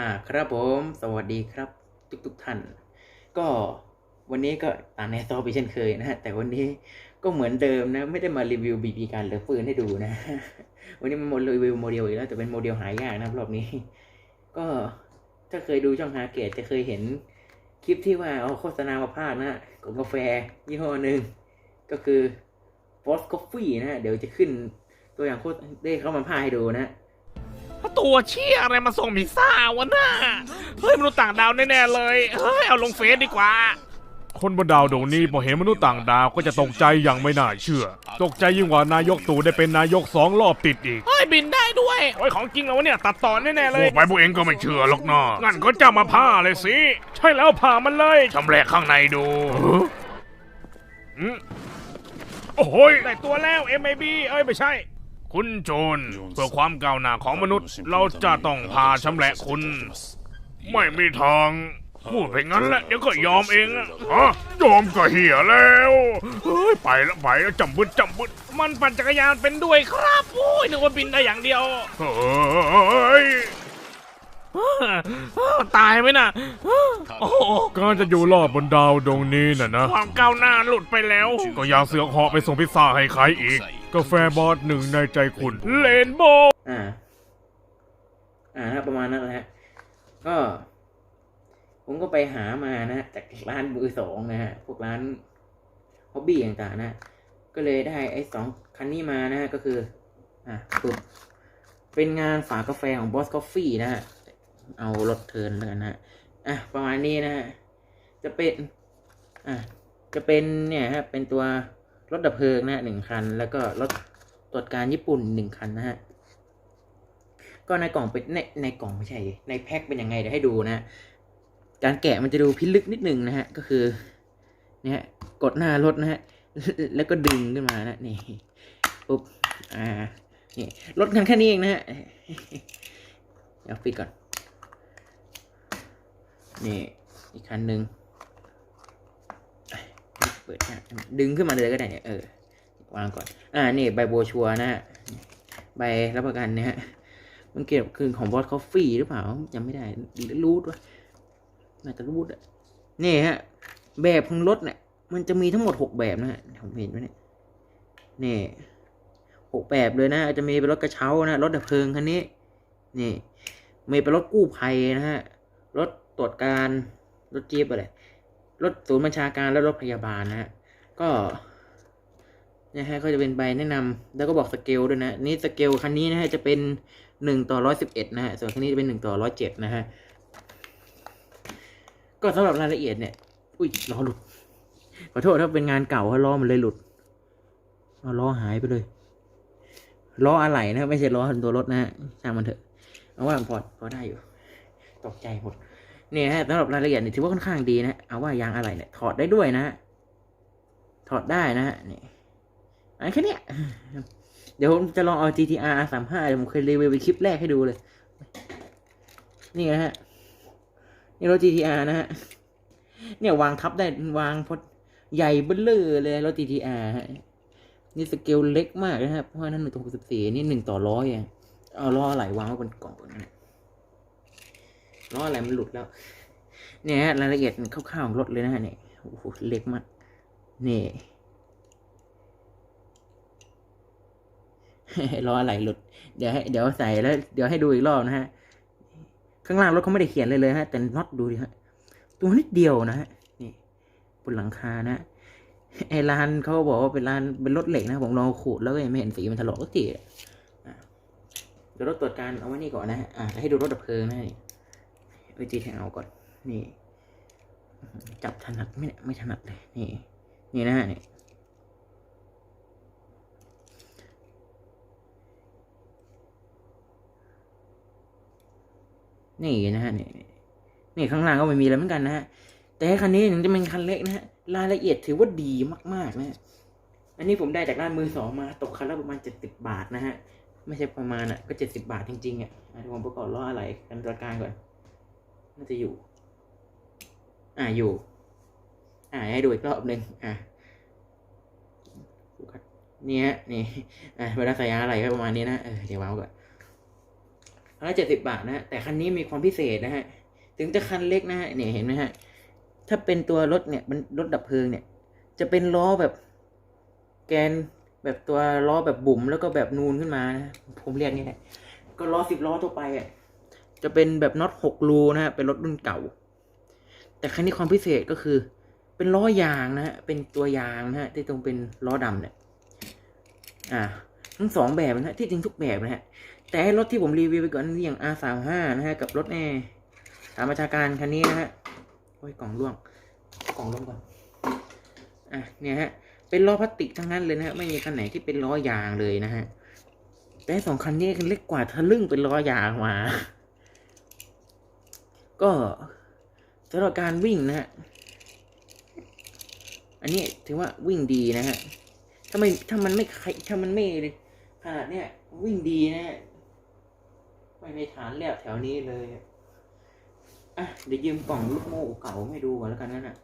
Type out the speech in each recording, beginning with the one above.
อ่าครับผมสวัสดีครับ ทุกทุกๆท่าน ก็วันนี้ก็ตามในซอไปเช่นเคยนะฮะแต่วันนี้ก็เหมือนเดิมนะ ไม่ได้มารีวิวบีบีการหลือปืนให้ดูนะ วันนี้มันมารีวิวโมเดลอีกแล้วแต่เป็นโมเดลหายากนะรอบนี้ ก็ถ้าเคยดูช่องฮาเกตจะเคยเห็นคลิปที่ว่าเอาโฆษณามาพากนะของกาแฟยี่ห้อหนึ่งก็คือ f o s Coffee นะ เดี๋ยวจะขึ้นตัวอย่างโฆษได้เข้ามาพาให้ดูนะ ตัวเชี่ยอะไรมาส่งพิซซ่าวะน่าเฮ้ยมนุษย์ต่างดาวแน่ๆเลย เฮ้ยเอาลงเฟซดีกว่า คนบนดาวดวงนี้พอเห็นมนุษย์ต่างดาวก็จะตกใจอย่างไม่น่าเชื่อ ตกใจยิ่งกว่านายกตู่ได้เป็นนายกสองรอบติดอีกเฮ้ยบินได้ด้วยโอ้ยของจริงแล้ววะเนี่ยตัดต่อแน่ๆเลพวยกไปพวกเองก็ไม่เชื่อหรอกนะงั้นก็จะมาผ้าเลยสิ ใช่แล้วผ่ามันเลยชำแหละข้างในดูอืมโอ้ยได้ตัวแล้ว MAB เอ้ยไม่ใช่ คุณโจรเพื่อความก้าวหน้าของมนุษย์ เราจะต้องพาชำแหละคุณ ไม่มีทางพูดไปงั้นแหละเดี๋ยวก็ยอมเองอะฮะยอมก็เหียแล้วเฮ้ยไปแล้วไปแล้วจำบึดจำบึดมันปั่นจักรยานเป็นด้วยครับโอ้ยนึกว่าบินได้อย่างเดียวเฮ้ย ตายไหมน่ะโอ้โหการจะอยู่รอดบนดาวดวงนี้น่ะนะ ความก้าวหน้าหลุดไปแล้ว ก็อยากเสือกเหาะไปส่งพิซซ่าให้ใครอีก กาแฟบอสหนึ่งในใจคุณ เลนโบว์อ่า อ่านะประมาณนั้นแหละฮะก็ ผมก็ไปหามานะจากร้านมือสองนะฮะ พวกร้านฮอบบี้ต่างๆนะ ก็เลยได้ไอ้สองคันนี้มานะฮะก็คือ อะปุ๊บเป็นงานฝากาแฟของ Boss Coffee นะฮะ เอารถเทินแล้วกันนะฮะอะประมาณนี้นะฮะจะเป็นอะจะเป็นเนี่ยฮะเป็นตัวรถดับเพลิงนะหนึ่งคัน แล้วก็รถตรวจการญี่ปุ่นหนึ่งคันนะฮะก็ในกล่องเป็นในในกล่องไม่ใช่ในแพ็คเป็นยังไงเดี๋ยวให้ดูนะฮะการแกะมันจะดูพิลึกนิดนึงนะฮะก็คือเนี่ยกดหน้ารถนะฮะแล้วก็ดึงขึ้นมานะนี่ปุ๊บอ่านี่รถคันแค่นี้เองนะฮะเดี๋ยวปิดก่อน นี่อีกคันหนึ่งเปิดนะดึงขึ้นมาเลยก็ได้เนี่ยเออวางก่อน อ่านี่ใบโบชัวนะฮะใบรับประกันเนี่ยฮะมันเกี่ยวกับคืนของบอสคอฟฟี่หรือเปล่าจำไม่ได้รูดวะน่าจะรูดอะนี่ฮะ แบบของรถเนี่ยมันจะมีทั้งหมดหกแบบนะฮะผมเห็นไหมเนี่ยนี่หกแบบเลยนะจะมีเป็นรถกระเช้านะรถดับเพลิงคันนี้ นี่ มีเป็นรถกู้ภัยนะฮะรถ ตรวจการรถจี๊ปอะไรรถศูนย์บัญชาการและรถพยาบาลนะฮะก็นี่ยฮะก็จะเป็นใบแนะนำแล้วก็บอกสเกลด้วยนะนี่สเกลคันนี้นะฮะจะเป็นหนึ่งต่อร้อยสิบเอ็ดนะฮะส่วนคันนี้จะเป็นหนึ่งต่อร้อยเจ็ดนะฮะก็สำหรับรายละเอียดเนี่ย อุ้ยล้อหลุดขอโทษถ้าเป็นงานเก่าฮะล้อมันเลยหลุดล้อหายไปเลยล้ออะไหล่นะไม่ใช่ล้อตัวรถนะฮะช่างมันเถอะเอาว่าพอพอได้อยู่ ตกใจหมด เนี่ยฮะสำหรับรายละเอียดเนี่ยถือว่าค่อนข้างดีนะเอาว่ายางอะไหล่เนี่ยถอดได้ด้วยนะถอดได้นะฮะนี่อันแค่นี้เดี๋ยวผมจะลองเอา GTR 35 ผมเคยรีวิวไปคลิปแรกให้ดูเลย นี่นะฮะ นี่รถ GTR นะฮะ เนี่ยวางทับได้วางพอใหญ่เบ้อเลอเลยรถ GTR ฮะ นี่สเกลเล็กมากนะครับ เพราะนั่นหนึ่งต่อหกสิบสี่นี่หนึ่งต่อร้อยอะ เอาล้ออะไรวางไว้บนกล่องนะ ล้ออะไรมันหลุดแล้ว เนี่ยรายละเอียดคร่าวๆของรถเลยนะฮะเนี่ยโอ้โหเล็กมากนี่ล้ออะไรหลุด เดี๋ยวให้เดี๋ยวใส่แล้ว เดี๋ยวให้ดูอีกรอบนะฮะ ข้างล่างรถเขาไม่ได้เขียนเลยเลยฮะ แต่น็อตดูดิฮะ ตัวนิดเดียวนะฮะ นี่บนหลังคานะ ไอ้ร้านเขาบอกว่าเป็นร้านเป็นรถเหล็กนะ ผมลองขูดแล้วก็ยังไม่เห็นสีมันถลอกสักทีเดี๋ยวรถตรวจการเอาไว้นี่ก่อนนะฮะ อะให้ดูรถดับเพลิงนะนี่ ไปจีแทงเอาก่อน นี่ จับถนัดไม่ไม่ถนัดเลย นี่ นี่นะฮะนี่นี่นะฮะนี่นี่ข้างล่างก็ไม่มีอะไรเหมือนกันนะฮะ แต่คันนี้ถึงจะเป็นคันเล็กนะฮะ รายละเอียดถือว่าดีมากๆนะฮะอันนี้ผมได้จากร้านมือสองมาตกคันละประมาณเจ็ดสิบบาทนะฮะ ไม่ใช่ประมาณอะ ก็เจ็ดสิบาทจริงๆอะเดี๋ยวผมประกอบล้ออะไรกันตระการก่อน น่าจะอยู่ อ่าอยู่ อ่าให้ดูอีกรอบหนึ่งอะนี่ฮะนี่อะเวลาใส่ยาอะไรก็ประมาณนี้นะเออเดี๋ยววาวก่อนคันละเจ็ดสิบบาทนะแต่คันนี้มีความพิเศษนะฮะ ถึงจะคันเล็กนะฮะเนี่ยเห็นไหมฮะ ถ้าเป็นตัวรถเนี่ยเป็นรถดับเพลิงเนี่ย จะเป็นล้อแบบแกนแบบตัวล้อแบบบุ๋มแล้วก็แบบนูนขึ้นมานะผมเรียกงี้แหละก็ล้อสิบล้อทั่วไปอะ จะเป็นแบบน็อตหกรูนะฮะเป็นรถรุ่นเก่า แต่คันนี้ความพิเศษก็คือ เป็นล้อยางนะฮะเป็นตัวยางนะฮะที่ตรงเป็นล้อดำเนี่ยอ่าทั้งสองแบบนะฮะที่จริงทุกแบบนะฮะแต่รถที่ผมรีวิวไปก่อนนี้อย่าง R สามห้านะฮะกับรถแอร์ตามประชาการคันนี้นะฮะโอ้ยกล่องร่วงกล่องร่วงก่อนอะเนี่ยฮะเป็นล้อพลาสติกทั้งนั้นเลยนะฮะไม่มีคันไหนที่เป็นล้อยางเลยนะฮะแต่สองคันนี้คันเล็กกว่าทะลึ่งเป็นล้อยางมา ก็สำหรับการวิ่งนะฮะ อันนี้ถือว่าวิ่งดีนะฮะ ถ้าไม่ถ้ามันไม่ใครถ้ามันไม่ขนาดเนี้ยวิ่งดีนะฮะ ไม่ในฐานเรียบแถวนี้เลยอะเดี๋ยวยืมกล่องลูกโม่เก่าให้ดูก่อนแล้วกันนั่นน่ะ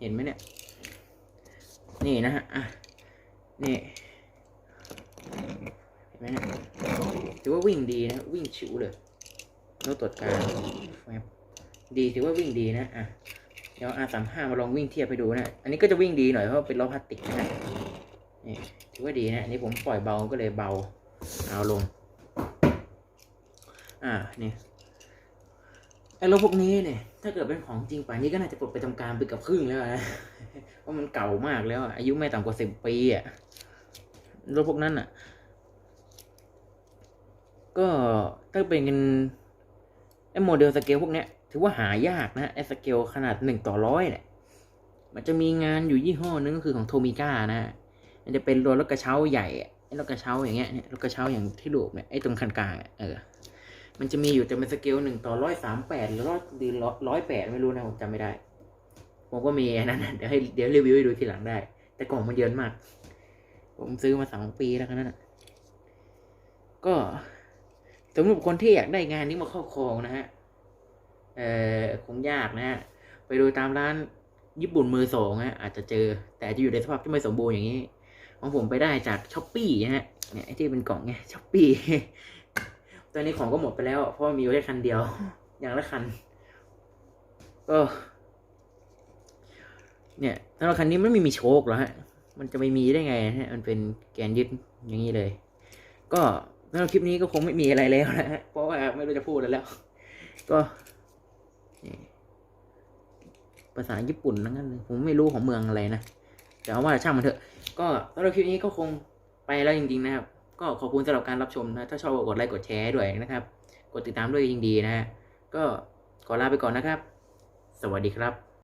เห็นไหมเนี่ย นี่นะฮะ อะ นี่ เห็นไหมเนี่ยถือว่าวิ่งดีนะ วิ่งฉิวเลย รถตรวจการดีถือว่าวิ่งดีนะอะเดี๋ยวอาสามห้ามาลองวิ่งเทียบไปดูนะอันนี้ก็จะวิ่งดีหน่อยเพราะเป็นล้อพลาสติกนะนี่ถือว่าดีนะอันนี้ผมปล่อยเบาก็เลยเบาเอาลง อ่านี่ไอ้รถพวกนี้เนี่ย ถ้าเกิดเป็นของจริงป่านนี้ก็น่าจะปลดไปทำการไปกับครึ่งแล้วนะเพราะมันเก่ามากแล้ว อายุไม่ต่ำกว่าสิบปีอะรถพวกนั้นอะ ก็ถ้าเป็นกัน ไอ้โมเดลสเกลพวกเนี้ยถือว่าหายากนะไอ้สเกลขนาดหนึ่งต่อร้อยเนี่ยมันจะมีงานอยู่ยี่ห้อนึงก็คือของโทมิก้านะมันจะเป็นรถรถกระเช้าใหญ่ไอ้รถกระเช้าอย่างเงี้ยเนี่ยรถกระเช้าอย่างที่ดูเนี่ยไอ้ตรงคันกลางเออมันจะมีอยู่แต่เป็นสเกลหนึ่งต่อร้อยสามแปดหรือร้อยหรือร้อยแปดไม่รู้นะผมจำไม่ได้ ผมก็มีอันนั้นเดี๋ยวให้เดี๋ยวรีวิวให้ดูทีหลังได้ แต่กล่องมันเยินมาก ผมซื้อมาสองปีแล้วกันนั่นก็ สำหรับคนที่อยากได้งานนี้มาครอบครองนะฮะเอ่อคงยากนะฮะไปดูตามร้านญี่ปุ่นมือสองฮะอาจจะเจอ แต่จะอยู่ในสภาพที่ไม่สมบูรณ์อย่างนี้ของผมไปได้จากช้อปปี้ฮะเนี่ยไอ้ที่เป็นกล่องไงช้อปปี้ตอนนี้ของก็หมดไปแล้ว เพราะมีแค่คันเดียว อย่างละคันก็เนี่ยสำหรับคันนี้มันไม่มีโชคหรอฮะ มันจะไม่มีได้ไงฮะ มันเป็นแกนยึดอย่างนี้เลย ก็ สำหรับคลิปนี้ก็คงไม่มีอะไรแล้วนะฮะเพราะว่าไม่รู้จะพูดอะไรแล้ว ก็ภาษาญี่ปุ่นนั่นเลยผมไม่รู้ของเมืองอะไรนะแต่ว่าช่างมันเถอะ ก็สำหรับคลิปนี้ก็คงไปแล้วจริงๆนะครับ ก็ขอบคุณสำหรับการรับชมนะ ถ้าชอบกดไลค์กดแชร์ด้วยนะครับ กดติดตามด้วยยิ่งดีนะฮะก็ขอลาไปก่อนนะครับ สวัสดีครับ